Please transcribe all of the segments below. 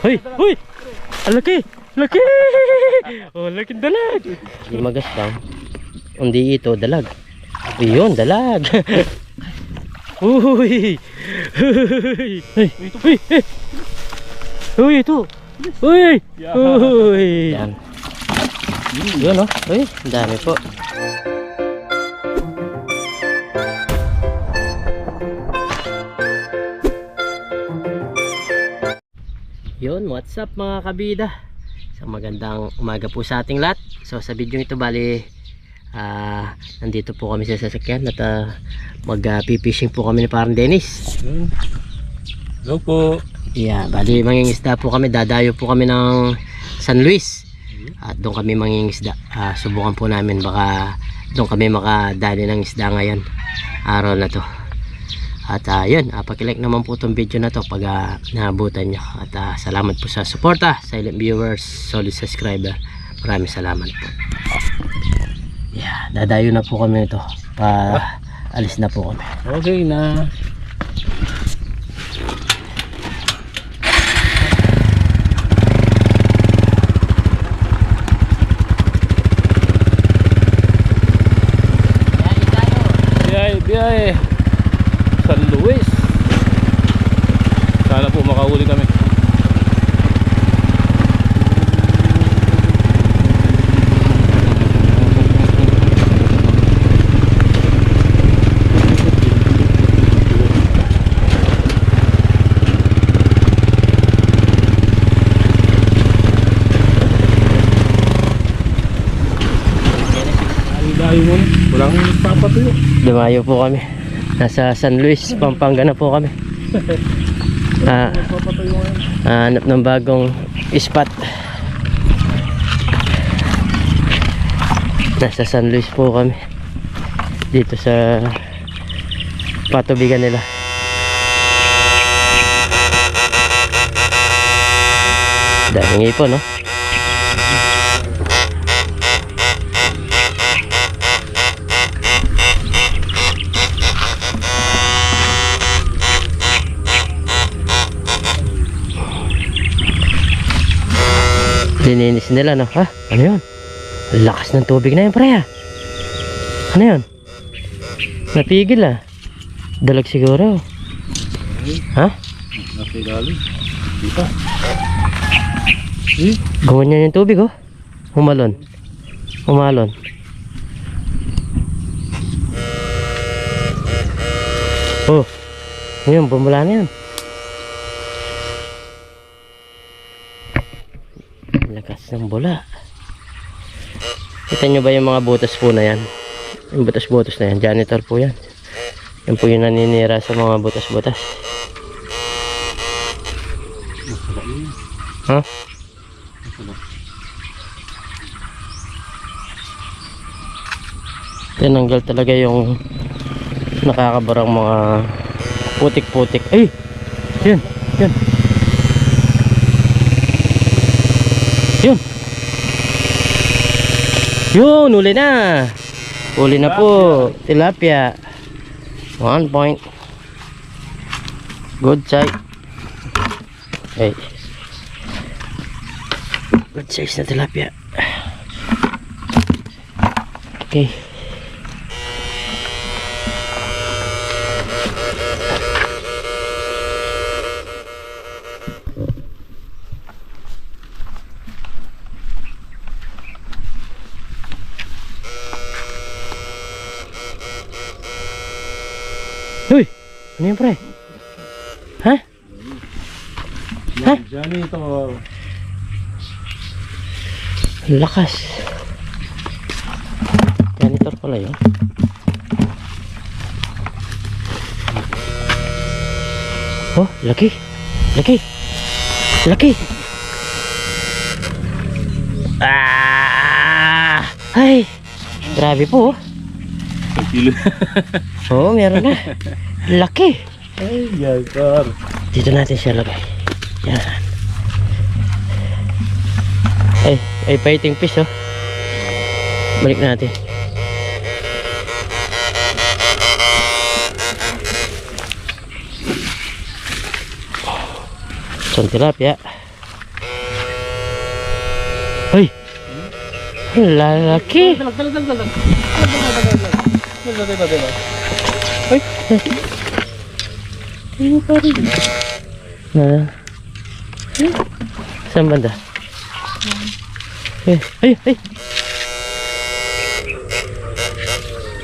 Hoy! Hoy! Ang laki! Laki! Oh, laki dalag! Hindi magasbang. Hindi ito, dalag. Iyon, dalag! Uy! Uy! Uy! Uy! Ito! Uy! Uy! Yan. Yun, oh. Uy, dami po. What's up mga kabida? So magandang umaga po sa ating lahat. So sa video ito bali ah nandito po kami sa sasakyan at uh, mag-fishing po kami ni parang Dennis. Hello po. Yeah, bali mangingisda po kami, dadayo po kami ng San Luis. At doon kami mangingisda. Ah, subukan po namin baka doon kami makadali ng isda ngayon. Araw na to. At uh, yun, uh, pakilike naman po itong video na to pag uh, naabutan nyo. At ah, salamat po sa suporta, silent viewers, solid subscriber. Maraming salamat po. Yeah, dadayo na po kami nito. Pa alis na po kami. Okay na. Biyahe, biyahe. San Luis. Sana po makahuli kami. Ay, dahil mo. Walang papatuyo. Dumayo po kami. Nasa San Luis, Pampanga na po kami. Ah, ngayon. hanap ng bagong spot. Nasa San Luis po kami. Dito sa patubigan nila. Daming ipon, no? Lininis nila, no? Ha? Ano yun? Lakas ng tubig na yun, pre, ha? Ano yun? Napigil, ah. Dalag siguro. Ha? Nasa ilalim. Dito. Eh? Ganyan yung tubig, oh. Humalon. Humalon. Oh. Ayun, bumula na yan. Lakas ng bula. Kita nyo ba yung mga butas po na yan? Yung butas-butas na yan. Janitor po yan. Yan po yung naninira sa mga butas-butas. Ha? Tinanggal talaga yung nakakabarang mga putik-putik. Ay! Yun! Yun! Yun! Uli na! Uli na po! Tilapia! One point. Good size. Hey. Good size na tilapia. Okay. Ano yun pre? Ha? Ha? Diyan ito. Lakas. Janitor pala yun. Oh, laki. Laki. Laki. Ah! Ay! Grabe po. oh. Kilo. Oo, meron na. Laki. Ay, yan, sir. Dito natin siya lagay. Yan. Ay, ay fighting fish oh. Balik natin. Son tilapia. Ang lalaki! Dalag, Ano pa rin? Na. Saan banda? Eh, ay, ay!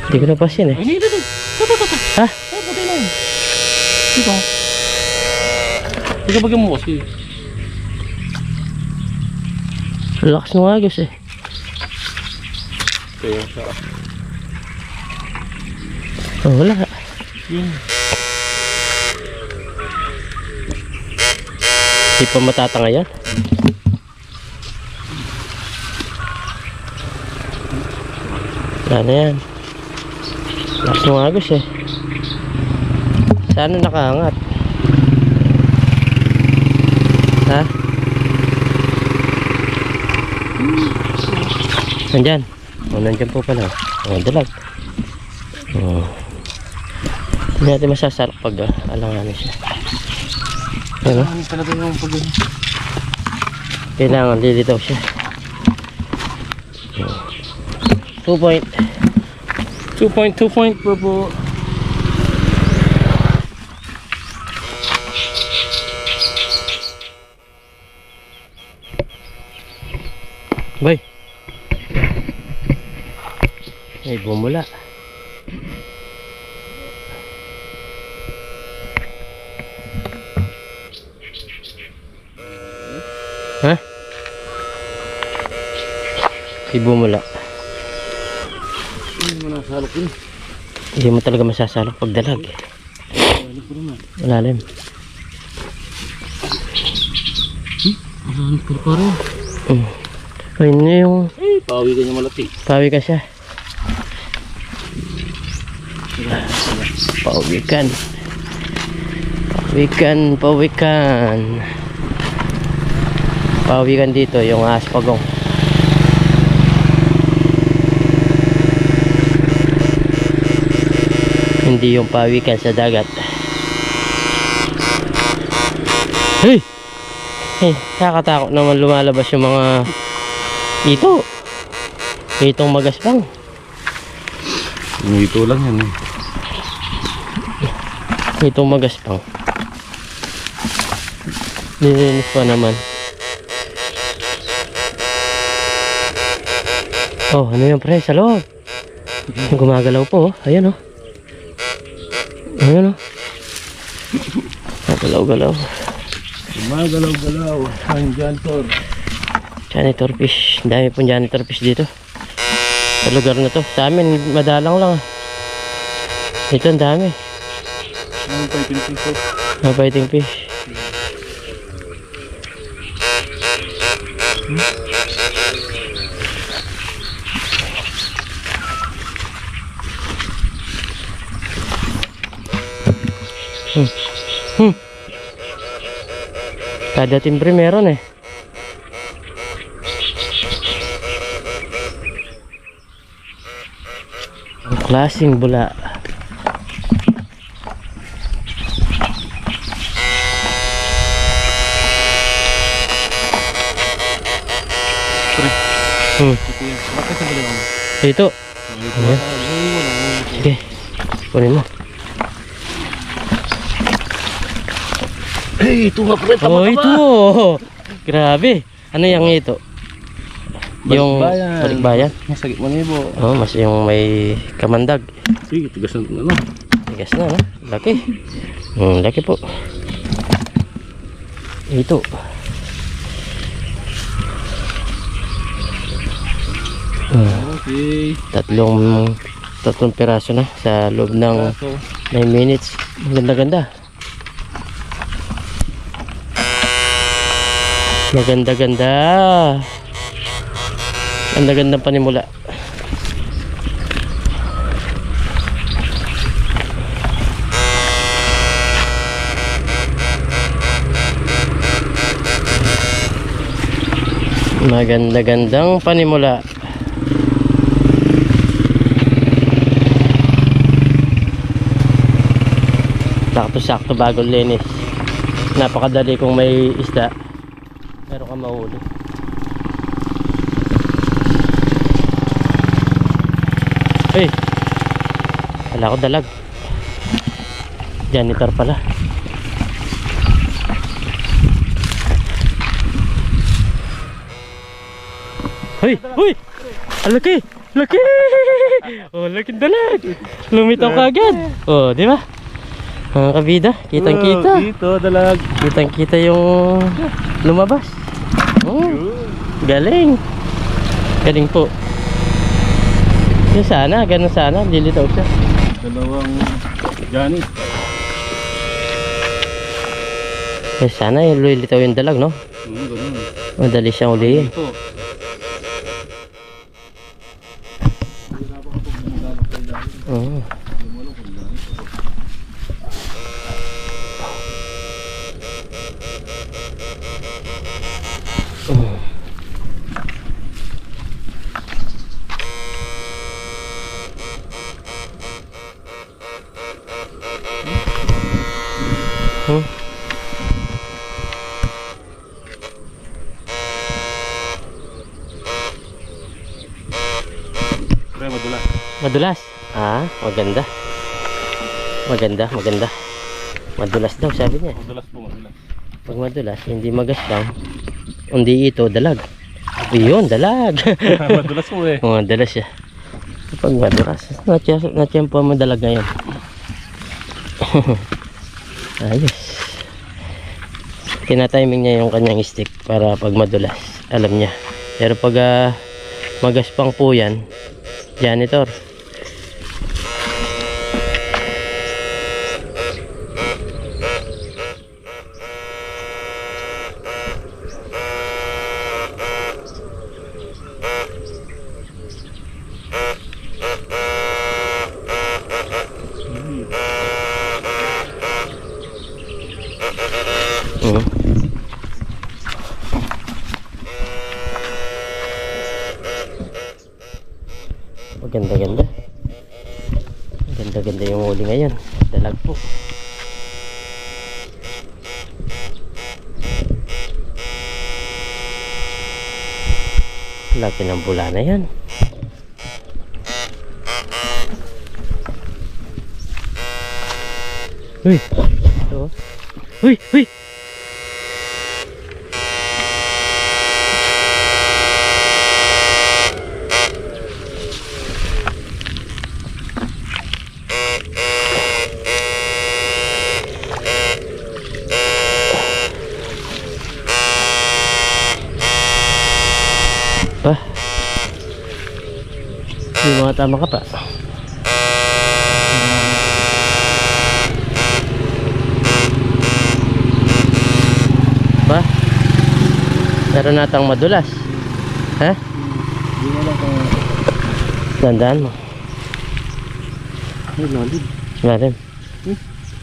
Hindi ko napasin eh. ay, hindi, hindi. Ito, ito, ito. Ha? Ay, patay na yun. Dito. Ikaw bagay mo kasi. Lakas ng agos eh. Kaya siya. Oh, wala. Yun. Hindi pa matatanga yan. Wala na yan. Lakas ng eh. Sana nakaangat. Ha? Nandyan. O, nandyan po pala. O, dalag. O. Hindi natin masasalak pag uh, alanganin siya. Ano talaga yung pag Kailangan lilitaw siya. 2 point. 2 point, 2 point po po. Bay. Ay, bumula. Ay, bumula. Hindi mo nasalok yun. Hindi mo talaga masasalok pag dalag. Malalim. Ano po pa rin? Mm. Ay, ano yung Eh, pawi ka niya malaki. pawi ka siya. Pawikan. Pawikan, pawikan. Pawikan dito, yung aspagong. Hindi yung pawikan sa dagat. Hey! Hey, nakakatakot naman lumalabas yung mga ito. Itong magaspang. Ito lang yan eh. Itong magaspang. Nilinis pa naman. Oh, ano yung pre? Sa loob. Gumagalaw po. Oh. Ayan oh. Ayan oh. Galaw-galaw. Gumagalaw-galaw. Ang jantor. Janitor fish. Ang dami pong janitor fish dito. Sa lugar na to. Sa amin, madalang lang. Dito ang dami. Ang fighting piso. Mga fighting fish. Hmm. Hmm. Kada timbre meron eh. Ang klaseng bula. Hmm. Ito yan. Bakit sa baliwan mo? Ito. Ito. Ayan. Sige. Kunin mo. Hey, ito nga pre. Oh, ito. Grabe. Ano yung ito? Yung Balikbayan. balikbayan. Masakit mo nibo. Oh, mas yung may kamandag. Sige, tigas na ano. Tigas na, no? Laki. Hmm, laki po. Ito. Okay. tatlong tatlong piraso na sa loob ng So, 9 minutes. Ang ganda-ganda. Maganda-ganda. Ganda-gandang panimula. Maganda-gandang panimula. Sakto-sakto bago linis. Napakadali kung may isda baka mahuli Hey, wala ko dalag. Janitor pala. Hoy, hoy. Laki, laki. Oh, laki dalag. Lumitaw ka agad. Oh, di ba? Mga kabida, kitang-kita. Oh, dito, dalag. Kitang-kita yung lumabas. Oh, galing. Galing po. Yun sana, ganun sana, lilitaw siya. Dalawang Johnny. Yun sana, lilitaw yung dalag, no? Hmm, ganun. Madali siyang ulihin. Ito. Oo. Hmm. Madulas. Ah, maganda. Maganda, maganda. Madulas daw, sabi niya. Madulas po, madulas. Pag madulas, hindi magasdaw. Hindi ito, dalag. Iyon, dalag. madulas po eh. Oo, dalas siya. Pag madulas, natya, natyan po ang madalag ngayon. Ayos. Tinatiming niya yung kanyang stick para pag madulas, alam niya. Pero pag ah, magaspang po yan, janitor. Maganda ganda. Ganda ganda yung huli ngayon. Dalag po. Laki ng bula na yan. Uy! Oh. Uy! Uy! Pa. May mga tama ka pa. Pa. Meron natang madulas. Ha? Tandaan mo. Ay, lalim. Meron. Hmm?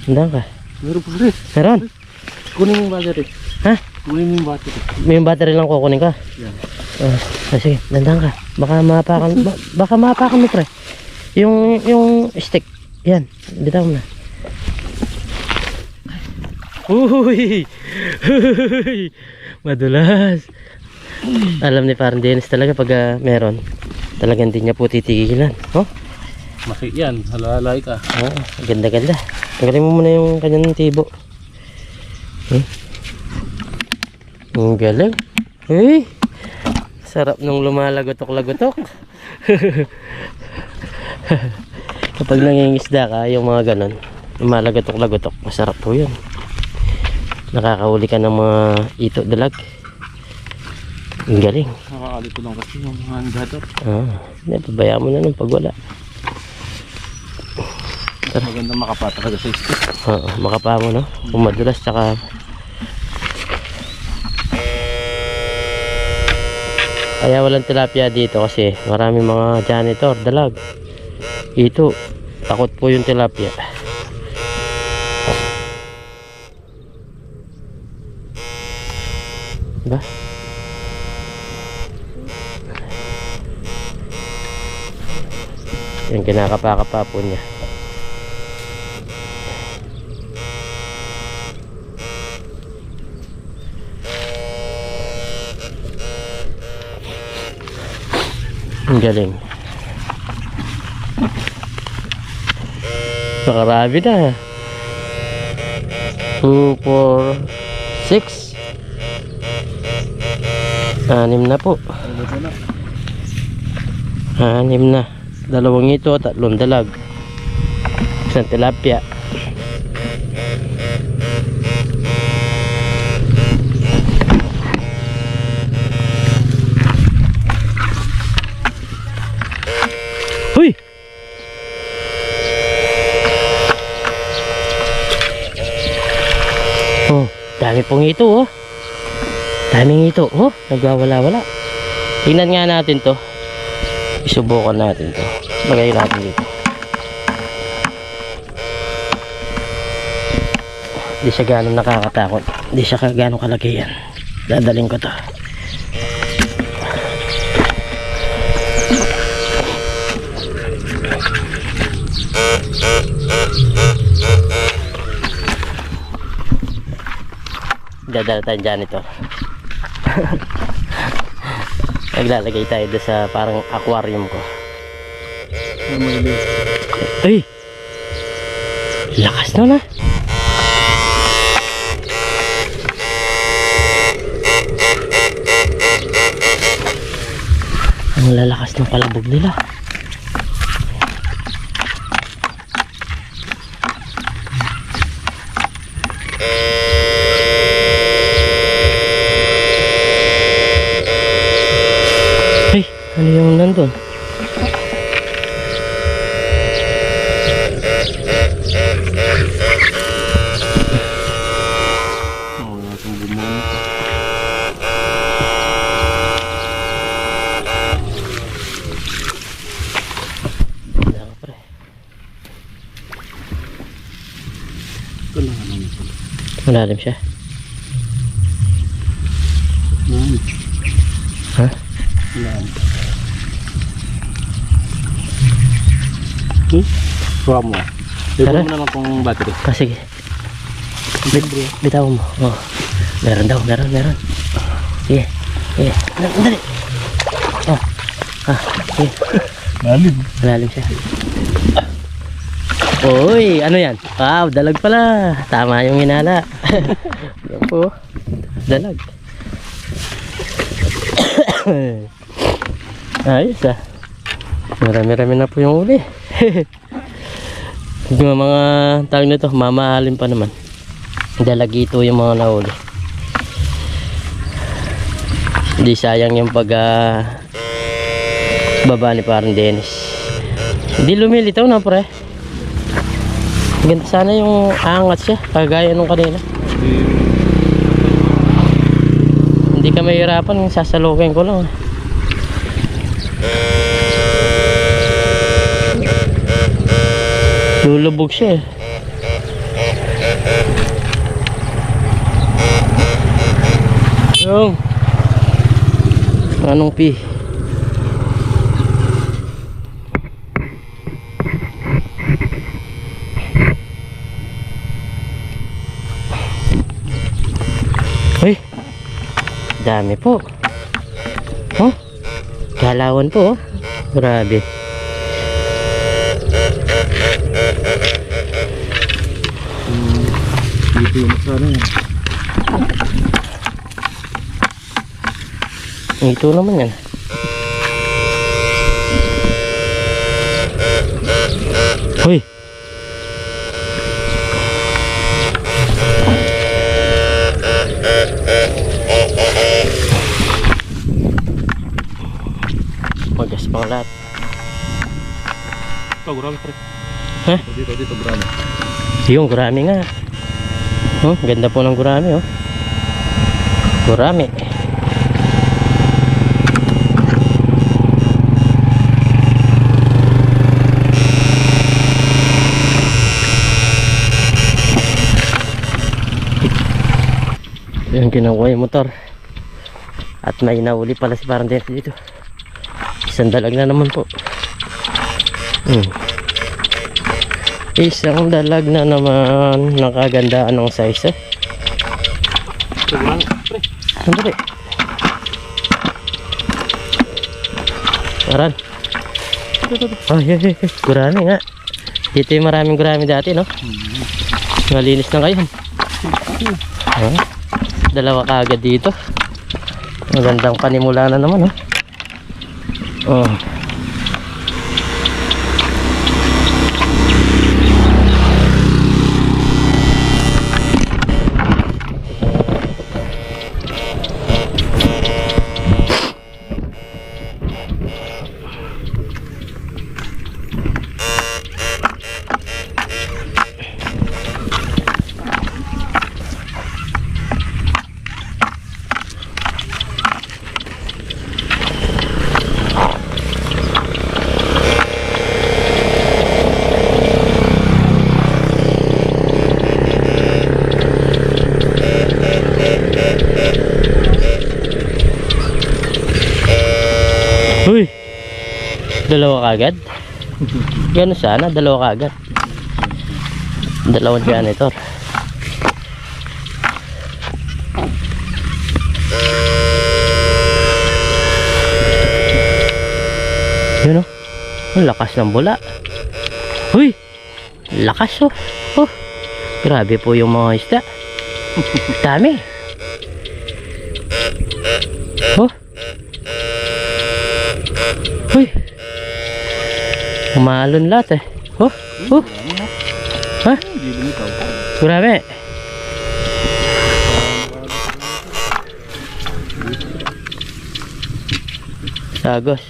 Tandaan ka. Meron pa rin. Meron. Kunin mo yung battery. Ha? Kunin mo yung battery. May battery lang kukunin ka. Yan. Ah, ah, sige, dandang ka. Baka mapakan, ba, baka mapakan mo pre. Yung yung stick. Yan, bitaw mo na. Uy! Uy! Madulas. Alam ni parang Dennis talaga pag ah, meron. Talagang hindi niya po titigilan. Oh, Maki yan. Halalay ka. ah, ganda-ganda. Tanggalin mo muna yung kanyang tibo. Hmm? Ang galing. Uy! Sarap nung lumalagotok-lagotok. Kapag nangingisda ka, yung mga ganon, lumalagatok-lagotok, masarap po yun. Nakakahuli ka ng mga ito dalag. Ang galing. Nakakalito lang kasi yung mga andator. Ah, hindi, pabayaan mo na nun pag wala. Maganda makapata ka sa stick. Oo, makapa mo, no? Kung madulas, tsaka... Kaya walang tilapia dito kasi marami mga janitor, dalag. Ito, takot po yung tilapia. Ba? Yung kinakapa-kapa po niya. Galing. Makarami na. 2, 4, 6. Anim na po. Anim na. Dalawang ito, tatlong dalag. Isang tilapia. Pong ito oh. Daming ito. Oh, nagwawala-wala. Tingnan nga natin to. Isubukan natin to. Lagay natin dito. Hindi siya gano'ng nakakatakot. Hindi siya gano'ng kalaki yan. Dadaling ko to. Dadala tayo dyan ito. Naglalagay tayo doon sa parang aquarium ko. Ay! Lakas na na. Ang lalakas ng palabog nila. Ay, ano yung nandun? Oo, wala kang bumalik. Wala ka pre. Ito lang ano nito. Malalim siya. Yan. Ha? Yan. Hmm? Kuha mo. Tara. mo naman kung battery. Ah, sige. Bit, bitaw mo. Oh. Meron daw, meron, meron. Sige. Sige. Dali. Oh. Ah, sige. Lalim. Malalim siya. Uy, ano yan? Wow, dalag pala. Tama yung hinala. yan po. Dalag. Ayos ah. Marami-rami na po yung uli. yung mga tawag nito, mamahalin pa naman. Dalagito yung mga nahuli. Hindi sayang yung pag ah, baba ni parang Dennis. Hindi lumilitaw na pre. Ganda sana yung angat siya, kagaya nung kanina. Hindi ka mahirapan, sasalukin ko lang. Lulubog siya eh. Yung Anong pi? Uy, dami po. Oh, galawan po. Oh. Grabe. Sana yan. Ito naman yan. Hoy! Magas pang lahat. Ito, gurami pre. Ha? Dito, dito, gurami. Yung gurami nga. Oh, ganda po ng gurami oh. Gurami. Yung kinukuha yung motor. At may nauli pala si parang dito. Isang dalag na naman po. Hmm. Isang dalag na naman nakagandaan ng size eh. Sandali. Aran. Ay, ay, ay, ay. Gurami nga. Dito yung maraming gurami dati, no? Malinis na ngayon. Ah, dalawa kaagad dito. Magandang panimula na naman, oh. Oh. Dalawa kagad? Ganun sana, dalawa kagad. Dalawang janitor. Yun o. Ang lakas ng bula. Uy! Lakas oh. Oh. Grabe po yung mga isda. Dami. Oh. Uy. Umalon lahat eh. Oh. Oh. Ha? Grabe. Sagos.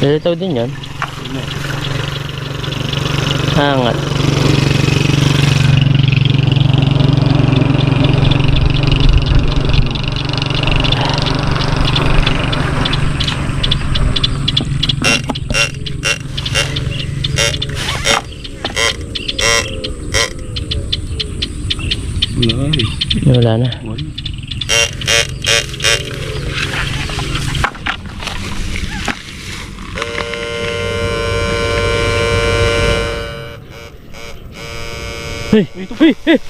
Nalitaw din yan. Angat. Nice. Wala na. Uy! Uy! Eh!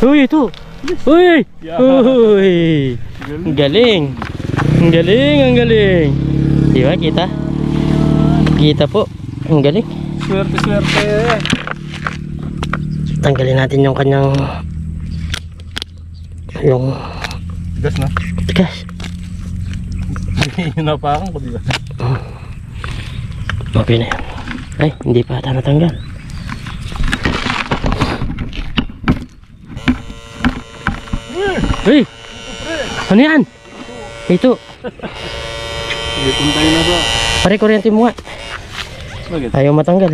Uy! Ito! Uy! Uy! Ang galing! Ang galing! Ang galing! Di ba? Kita? Kita po. Ang galing. Swerte, swerte. Tanggalin natin yung kanyang yung Gas na. gas. Hinapakan ko, di ba? Okay na yan. Ay, hindi pa ata natanggal. Uy! Ano yan? Ito. Sige, puntay na ba? Pare, kuryente mo nga. Bakit? Ayaw matanggal.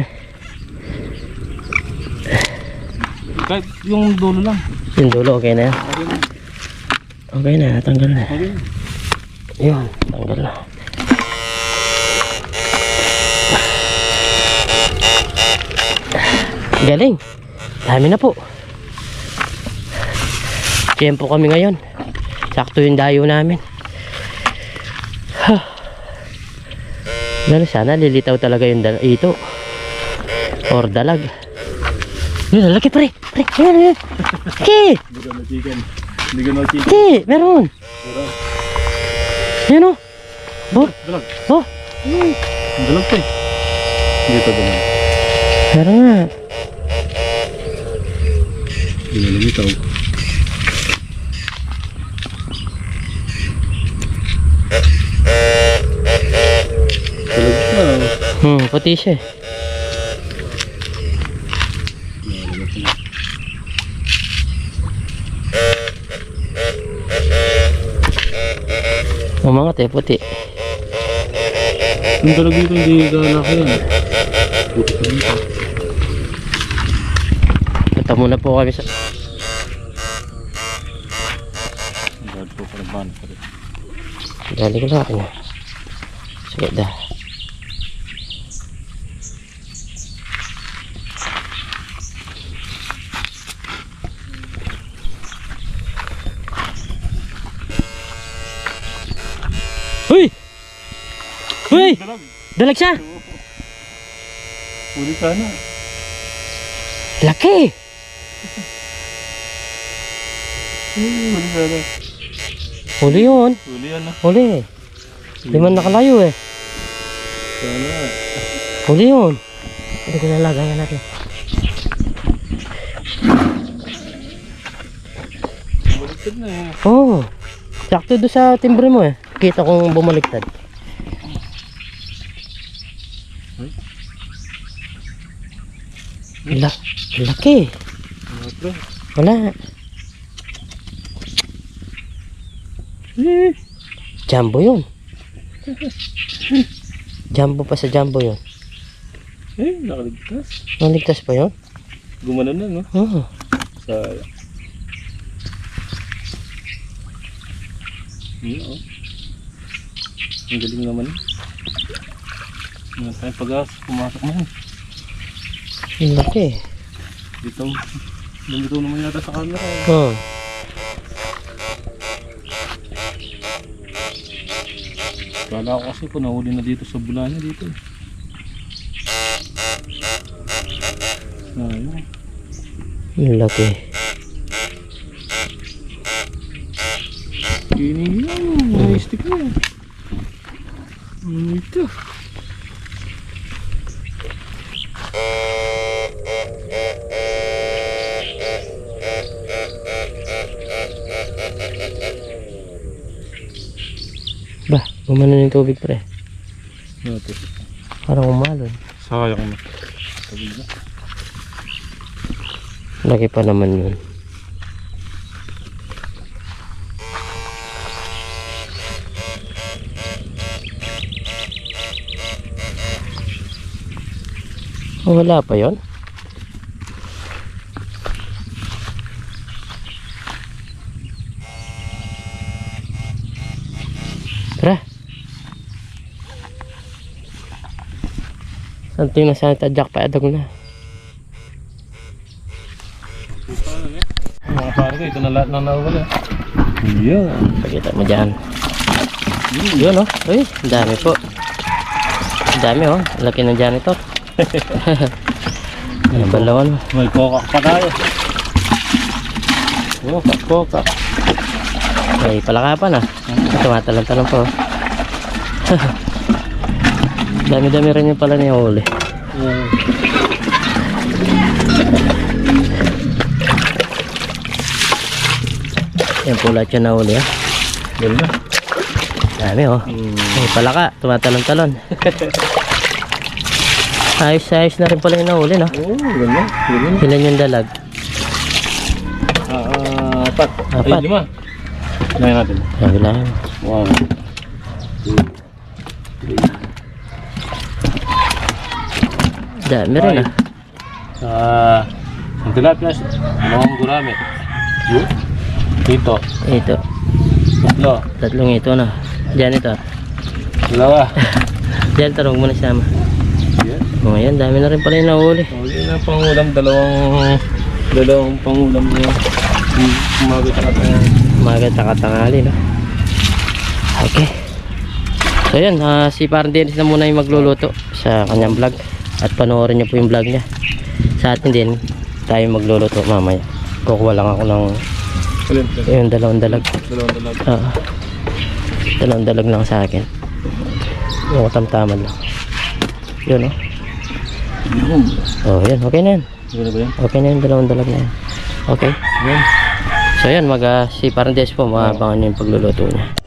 Kahit yung dulo lang. Yung dulo, okay na yan. Okay na. Okay na, natanggal na. Okay. Yun, tanggal na. Galing. Dami na po. Tiyempo kami ngayon. Sakto yung dayo namin. Huh. Ano sana lilitaw talaga yung dal ito. Or dalag. Yun, lalaki pre. Pre, yun, yun. Ki, Hindi ka na chicken. Hindi meron. Dalag. Yan o. Oh, Dalag. oh, Dalag pa eh. Hindi ito dalag. meron nga. Hindi na lumitaw. Dalag na. Hmm, puti siya eh. Umangat eh, puti. Yung dalag dito hindi galaki yan. Buti pa dito. Punta muna po kami sa... Dali ko lang. Sige, dah. Uy! Uy! Dalag. Siya! Huli ka na. Laki! Huli ka na. Huli yun. Huli yan na. Huli. Man nakalayo eh. Sana. Huli yun. Hindi ko nalagayan natin. Baliktad na eh. Oo. Oh, sakto doon sa timbre mo eh. Kita kong bumaliktad. La laki. Wala. Eh. Jumbo yun. Jumbo pa sa jumbo yun. Eh, nakaligtas. Naligtas pa yun? Gumana na no? Oo. Sa... Yun oh. Ang galing naman. Mga tayong pag-asa, pumasok na yan. Ang laki. Dito, lumito naman yata sa camera. Oo. Kala ko kasi nahuli na dito sa bulanya dito. eh. Ayun. Ang laki. Lang. Mga stick na. Ito? Gumano yung tubig pre. Ito? Parang umalon. Sayang na. Sabi na. Laki pa naman yun. Oh, wala pa yon? Santing na sana tadyak pa adog na. Mga pare ko, ito na lahat na nawala. Yeah. Pakita mo dyan. Yun oh. Uy, dami po. Dami oh. Laki ng janitor. Ano ba lawan? May coca pa tayo. Oh, coca. May palakapan ah. Tumatalon-talon po. Dami-dami rin yung pala niya huli. Yan po lahat yung nahuli ah. Ganda. Dami oh. Hmm. May palaka. Tumatalon-talon. Ayos-ayos na rin pala yung nahuli no. Oh, ganda. Ganda. Ilan yung dalag? Ah, apat. Apat. Ay, lima. Lagyan natin. Sabi lang. One, two, Dami rin ah. Ah, ang tilapia, dalawang gurame. Yun. Dito, Ito. tatlo, Tatlong ito na. Janitor. dalawa. Janitor, huwag mo na sama. Yan. O yan, dami na rin pala yung nahuli. Oh, yun ang pangulam, dalawang, dalawang pangulam. Umagot ka tayo. Umaga at no? Okay. So yan, ah, si Parang Dennis na muna yung magluluto sa kanyang vlog. At panoorin niyo po yung vlog niya. Sa atin din, tayo magluluto mamaya. Kukuha lang ako ng Alin, yung dalawang dalag. Dalawang dalawa. Ah, dalawang dalag lang sa akin. Yung tamtaman lang. Yun, oh. Yun. Oh, yan. Okay na yan? Okay na yung dalawang dalag na yan. Okay. So yan, mag, ah, si Parang Dennis po, maabangan niyo yung pagluluto niya.